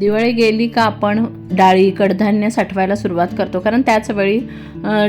दिवाळी गेली का आपण डाळी कडधान्य साठवायला सुरुवात करतो. कारण त्याच वेळी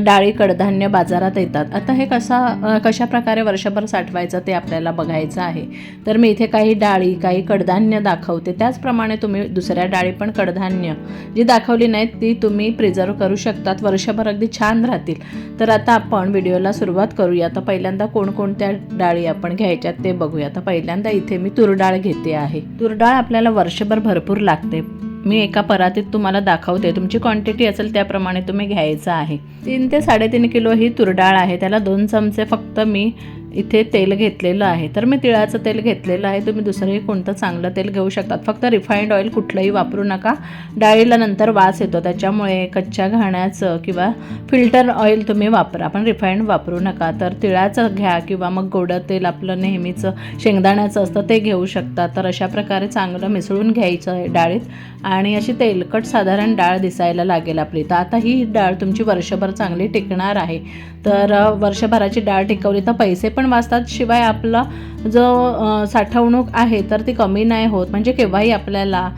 डाळी कडधान्य बाजारात येतात. आता हे कसा कशा प्रकारे वर्षभर साठवायचं ते आपल्याला बघायचं आहे. तर मी इथे काही डाळी काही कडधान्य दाखवते. त्याचप्रमाणे तुम्ही दुसऱ्या डाळी पण कडधान्य जी दाखवली नाहीत ती तुम्ही प्रिझर्व करू शकतात. वर्षभर अगदी छान राहतील. तर आता आपण व्हिडिओला सुरुवात करूया. तर पहिल्यांदा कोणकोणत्या डाळी आपण घ्यायच्यात ते बघूया. आता पहिल्यांदा इथे मी तुरडाळ घेते आहे. तुरडाळ आपल्याला वर्षभर भरपूर लागते. मी एका परातीत तुम्हाला दाखवते. तुमची क्वांटिटी असेल त्याप्रमाणे तुम्ही घ्यायचं आहे. तीन ते साडेतीन किलो ही तुरडाळ आहे. त्याला दोन चमचे फक्त मी इथे तेल घेतलेलं आहे. तर मी तिळाचं तेल घेतलेलं आहे. तुम्ही दुसरंही कोणतं चांगलं तेल घेऊ शकतात. फक्त रिफाईंड ऑइल कुठलंही वापरू नका. डाळीला नंतर वास येतो. त्याच्यामुळे कच्च्या घाण्याचं किंवा फिल्टर ऑइल तुम्ही वापरा. पण रिफाईंड वापरू नका. तर तिळाचं घ्या किंवा मग गोडं तेल आपलं नेहमीचं शेंगदाण्याचं असतं ते घेऊ शकता. तर अशा प्रकारे चांगलं मिसळून घ्यायचं आहे डाळीत. आणि अशी तेलकट साधारण डाळ दिसायला लागेल आपली. तर आता ही डाळ तुमची वर्षभर चांगली टिकणार आहे. तर वर्षभराची डाळ टिकवली तर पैसे पण वाचतात शिवाय आपला जो साठवणूक आहे तर ती कमी नाही होत. म्हणजे केव्हाही आपल्याला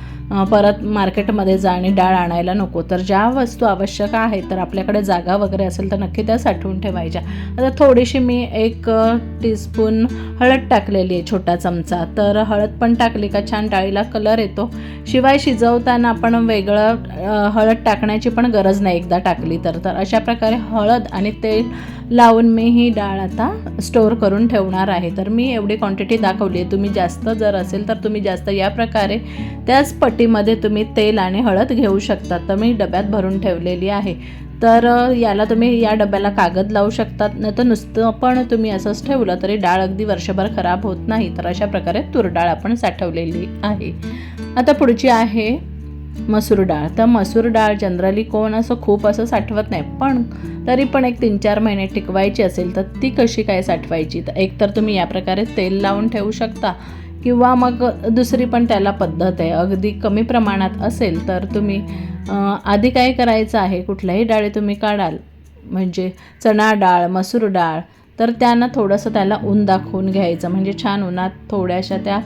परत मार्केटमध्ये जा आणि डाळ आणायला नको. तर ज्या वस्तू आवश्यक आहेत तर आपल्याकडे जागा वगैरे असेल तर नक्की त्या साठवून ठेवायच्या. आता थोडीशी मी एक टीस्पून हळद टाकलेली आहे छोटा चमचा. तर हळद पण टाकली का छान डाळीला कलर येतो. शिवाय शिजवताना आपण वेगळं हळद टाकण्याची पण गरज नाही एकदा टाकली तर. तर अशा प्रकारे हळद आणि तेल लावून मी ही डाळ आता स्टोअर करून ठेवणार आहे. तर मी एवढी क्वांटिटी दाखवली आहे. तुम्ही जास्त जर असेल तर तुम्ही जास्त या प्रकारे त्याच पट्टीमध्ये तुम्ही तेल आणि हळद घेऊ शकता. तर मी डब्यात भरून ठेवलेली आहे. तर याला तुम्ही या डब्याला कागद लावू शकतात. नाही तर नुसतं पण तुम्ही असंच ठेवलं तरी डाळ अगदी वर्षभर खराब होत नाही. तर अशा प्रकारे तूर डाळ आपण साठवलेली आहे. आता पुढची आहे मसूर डाळ. तर मसूर डाळ जनरली कोण असं खूप असं साठवत नाही. पण तरी पण एक तीन चार महिने टिकवायची असेल तर ती कशी काय साठवायची? तर एक तर तुम्ही या प्रकारे तेल लावून ठेवू शकता. किंवा मग दुसरी पण त्याला पद्धत आहे. अगदी कमी प्रमाणात असेल तर तुम्ही आधी काय करायचं आहे? कुठल्याही डाळी तुम्ही काढाल. म्हणजे चणा डाळ मसूर डाळ तर त्यांना थोडंसं त्याला ऊन दाखवून घ्यायचं. म्हणजे छान उन्हात थोड्याशा त्या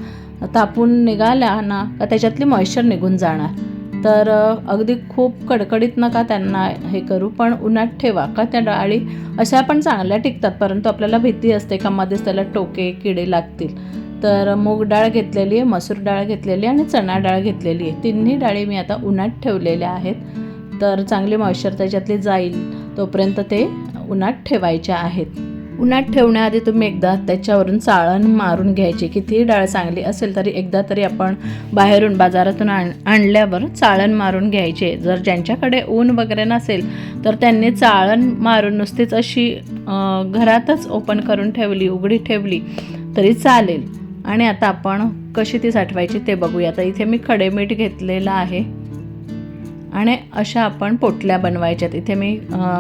तापून निघाल्या ना का त्याच्यातली मॉइश्चर निघून जाणार. तर अगदी खूप कडकडीत नका त्यांना हे करू पण उन्हात ठेवा. का त्या डाळी अशा पण चांगल्या टिकतात परंतु आपल्याला भीती असते का मध्येच त्याला टोके किडे लागतील. तर मूग डाळ घेतलेली आहे मसूर डाळ घेतलेली आहे आणि चणा डाळ घेतलेली आहे. तिन्ही डाळी मी आता उन्हात ठेवलेल्या आहेत. तर चांगली मॉइश्चर त्याच्यातली जाईल तोपर्यंत ते उन्हात ठेवायच्या आहेत. उन्हात ठेवण्याआधी तुम्ही एकदा त्याच्यावरून चाळण मारून घ्यायची. कितीही डाळ चांगली असेल तरी एकदा तरी आपण बाहेरून बाजारातून आण आणल्यावर चाळण मारून घ्यायचे. जर ज्यांच्याकडे ऊन वगैरे नसेल तर त्यांनी चाळण मारून नुसतीच अशी घरातच ओपन करून ठेवली उघडी ठेवली तरी चालेल. आणि आता आपण कशी ती साठवायची ते बघूया. आता इथे मी खडे मीठ घेतलेलं आहे. आणि अशा आपण पोटल्या बनवायच्यात. इथे मी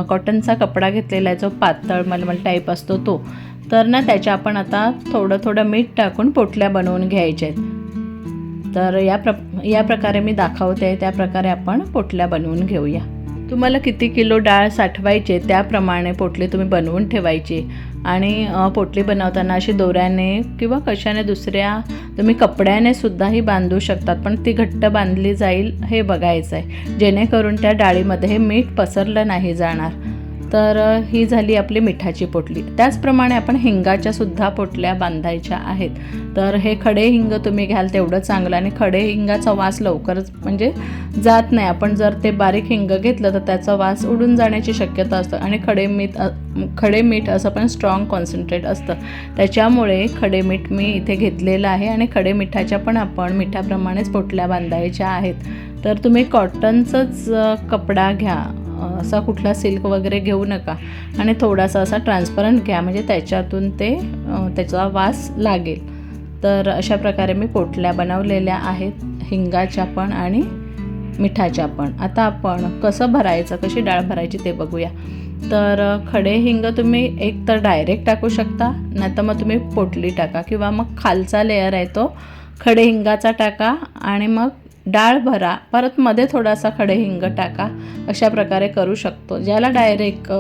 कॉटनचा कपडा घेतलेला आहे जो पातळ मलमल टाईप असतो तो. तर ना त्याच्या आपण आता थोडं थोडं मीठ टाकून पोटल्या बनवून घ्यायच्या आहेत. तर या प्र या प्रकारे मी दाखवते त्या प्रकारे आपण पोटल्या बनवून घेऊया. तुम्हाला किती किलो डाळ साठवायची त्याप्रमाणे पोटली तुम्ही बनवून ठेवायची. आणि पोटली बनवताना अशी दोऱ्याने किंवा कशाने दुसऱ्या तुम्ही कपड्याने सुद्धाही बांधू शकतात पण ती घट्ट बांधली जाईल हे बघायचं आहे जेणेकरून त्या डाळीमध्ये हे मीठ पसरलं नाही जाणार. तर ही झाली आपली मिठाची पोटली. त्याचप्रमाणे आपण हिंगाच्या सुद्धा पोटल्या बांधायच्या आहेत. तर हे खडे हिंग तुम्ही घ्याल तेवढं चांगलं आणि खडे हिंगाचा वास लवकरच म्हणजे जात नाही. आपण जर ते बारीक हिंग घेतलं तर त्याचा वास उडून जाण्याची शक्यता असतं आणि खडे मीठ खडे मीठ असं पण स्ट्रॉंग कॉन्सन्ट्रेट असतं. त्याच्यामुळे खडे मीठ मी इथे घेतलेलं आहे आणि खडे मिठाच्या पण आपण मिठाप्रमाणेच पोटल्या बांधायच्या आहेत. तर तुम्ही कॉटनचंच कपडा घ्या. असा कुठला सिल्क वगैरे घेऊ नका. आणि थोडासा असा ट्रान्सपरंट घ्या. म्हणजे त्याच्यातून ते त्याचा वास लागेल. तर अशा प्रकारे मी पोटल्या बनवलेल्या आहेत. हिंगाच्या पण आणि मिठाच्या पण. आता आपण कसं भरायचं कशी डाळ भरायची ते बघूया. तर खडे हिंग तुम्ही एक तर डायरेक्ट टाकू शकता. नाही तर मग तुम्ही पोटली टाका. किंवा मग खालचा लेअर आहे तो खडे हिंगाचा टाका. आणि मग डाळ भरा परत मध्ये थोडासा खडे हिंग टाका. अशा प्रकारे करू शकतो. ज्याला डायरेक्ट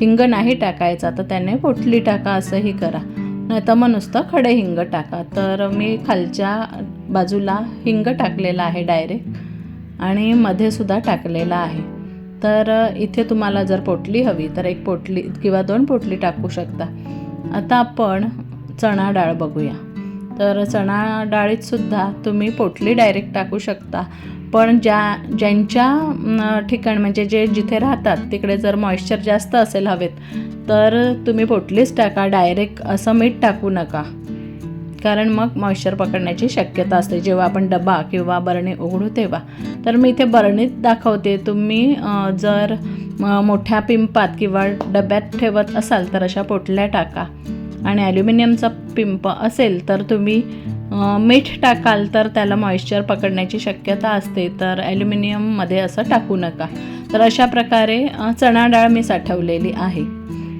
हिंग नाही टाकायचा तर त्याने पोटली टाका असंही करा. नाही तर मग नुसतं खडे हिंग टाका. तर मी खालच्या बाजूला हिंग टाकलेला आहे डायरेक्ट आणि मध्ये सुद्धा टाकलेला आहे. तर इथे तुम्हाला जर पोटली हवी तर एक पोटली किंवा दोन पोटली टाकू शकता. आता आपण चणा डाळ बघूया. तर चणा डाळीत सुद्धा तुम्ही पोटली डायरेक्ट टाकू शकता. पण ज्या ज्यांच्या ठिकाण म्हणजे जे जिथे राहतात तिकडे जर मॉइश्चर जास्त असेल हवेत तर तुम्ही पोटलीच टाका. डायरेक्ट असं मीठ टाकू नका. कारण मग मॉइश्चर पकडण्याची शक्यता असते. जेव्हा आपण डबा किंवा बरणी उघडू तेव्हा. तर मी इथे बरणीत दाखवते. तुम्ही जर मोठ्या पिंपात किंवा डब्यात ठेवत असाल तर अशा पोटल्या टाका. आणि ॲल्युमिनियमचा पिंप असेल तर तुम्ही मीठ टाकाल तर त्याला मॉइश्चर पकडण्याची शक्यता असते. तर ॲल्युमिनियममध्ये असं टाकू नका. तर अशा प्रकारे चणा डाळ मी साठवलेली आहे.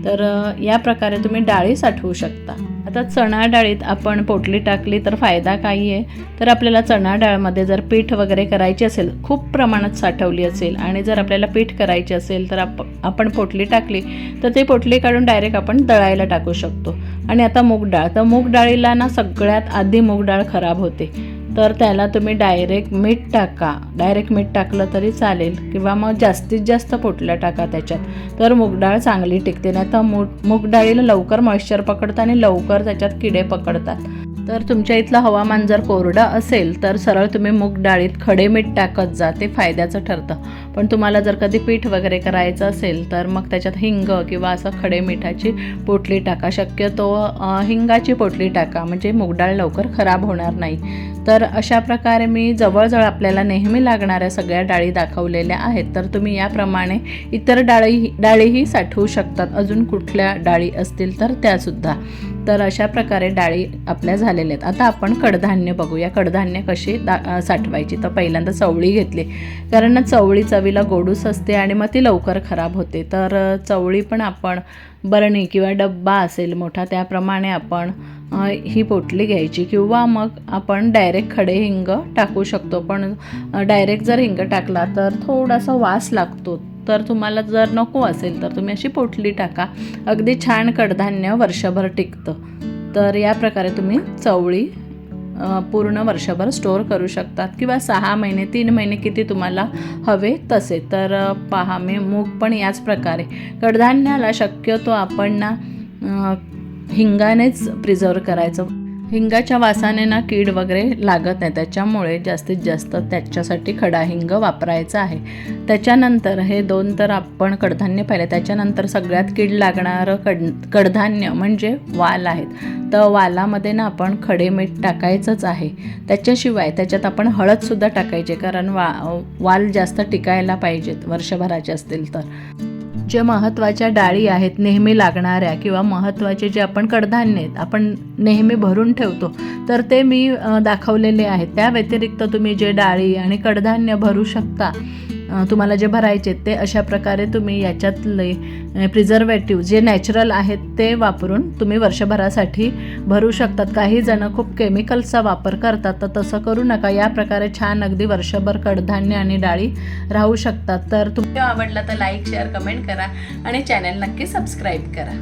तर या प्रकारे तुम्ही डाळी साठवू शकता. आता चणा डाळीत आपण पोटली टाकली तर फायदा काही आहे. तर आपल्याला चणा डाळमध्ये जर पीठ वगैरे करायची असेल खूप प्रमाणात साठवली असेल आणि जर आपल्याला पीठ करायची असेल तर आप आपण पोटली टाकली तर ते पोटली काढून डायरेक्ट आपण दळायला टाकू शकतो. आणि आता मूग डाळ तर मूग डाळीला ना सगळ्यात आधी मूग डाळ खराब होते. तर त्याला तुम्ही डायरेक्ट मीठ टाका. डायरेक्ट मीठ टाकलं तरी चालेल किंवा मग जास्तीत जास्त पोटल्या टाका त्याच्यात. तर मूगडाळ चांगली टिकते नाही तर मूग मूगडाळीला लवकर मॉइश्चर पकडतं आणि लवकर त्याच्यात किडे पकडतात. तर तुमच्या इथलं हवामान जर कोरडं असेल तर सरळ तुम्ही मूग डाळीत खडे मीठ टाकत जा ते फायद्याचं ठरतं. पण तुम्हाला जर कधी पीठ वगैरे करायचं असेल तर मग त्याच्यात हिंग किंवा असं खडे मिठाची पोटली टाका. शक्यतो हिंगाची पोटली टाका म्हणजे मूग डाळ लवकर खराब होणार नाही. तर अशा प्रकारे मी जवळजवळ आपल्याला नेहमी लागणाऱ्या सगळ्या डाळी दाखवलेल्या आहेत. तर तुम्ही याप्रमाणे इतर डाळी डाळीही साठवू शकतात. अजून कुठल्या डाळी असतील तर त्यासुद्धा. तर अशा प्रकारे डाळी आपल्या झालेल्या आहेत. आता आपण कडधान्य बघूया. कडधान्य कशी दा साठवायची? तर पहिल्यांदा चवळी घेतली. कारण ना चवळी चवीला गोडूस असते आणि मग ती लवकर खराब होते. तर चवळी पण आपण बरणी किंवा डब्बा असेल मोठा त्याप्रमाणे आपण ही पोटली घ्यायची. किंवा मग आपण डायरेक्ट खडे हिंग टाकू शकतो. पण डायरेक्ट जर हिंग टाकला तर थोडासा वास लागतो. तर तुम्हाला जर नको असेल तर तुम्ही अशी पोटली टाका. अगदी छान कडधान्य वर्षभर टिकतं. तर या प्रकारे तुम्ही चवळी पूर्ण वर्षभर स्टोअर करू शकतात. किंवा सहा महिने तीन महिने किती तुम्हाला हवे तसे. तर पहा मी मूग पण याच प्रकारे. कडधान्याला शक्यतो आपण ना हिंगानेच प्रिझर्व करायचं. हिंगाच्या वासाने ना कीड वगैरे लागत नाही. त्याच्यामुळे जास्तीत जास्त त्याच्यासाठी खडा हिंग वापरायचा आहे. त्याच्यानंतर हे दोन तर आपण कडधान्य पाहिले. त्याच्यानंतर सगळ्यात कीड लागणारं कड कडधान्य म्हणजे वाल आहेत. तर वालामध्ये ना आपण खडे मीठ टाकायचंच आहे. त्याच्याशिवाय त्याच्यात आपण हळदसुद्धा टाकायचे कारण वा वाल जास्त टिकायला पाहिजेत. वर्षभराचे असतील तर. ज्या महत्त्वाच्या डाळी आहेत नेहमी लागणाऱ्या किंवा महत्त्वाचे जे आपण कडधान्य आहेत आपण नेहमी भरून ठेवतो तर ते मी दाखवलेले आहेत. त्या व्यतिरिक्त तुम्ही जे डाळी आणि कडधान्य भरू शकता तुम्हाला जे भरायचे आहेत ते अशा प्रकारे तुम्ही याच्यातले प्रिझर्वेटिव्ह जे नॅचरल आहेत ते वापरून तुम्ही वर्षभरासाठी भरू शकतात. काही जण खूप केमिकल्सचा वापर करतात तर तसं करू नका. या प्रकारे छान अगदी वर्षभर कडधान्य आणि डाळी राहू शकतात. तर तुम्हाला आवडला तर लाईक शेअर कमेंट करा आणि चॅनल नक्की सबस्क्राईब करा.